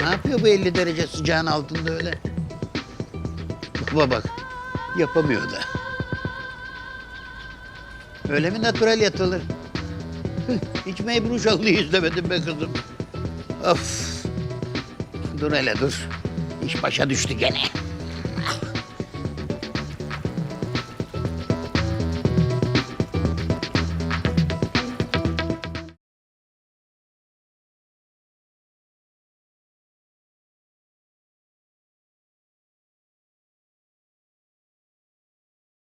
Ne yapıyor bu 50 derece sıcağın altında öyle? Baba bak yapamıyor da. Öyle mi natural yatılır? Hiç Mebru Şallı'yı izlemedim be kızım. Of. Dur hele dur. İş başa düştü gene.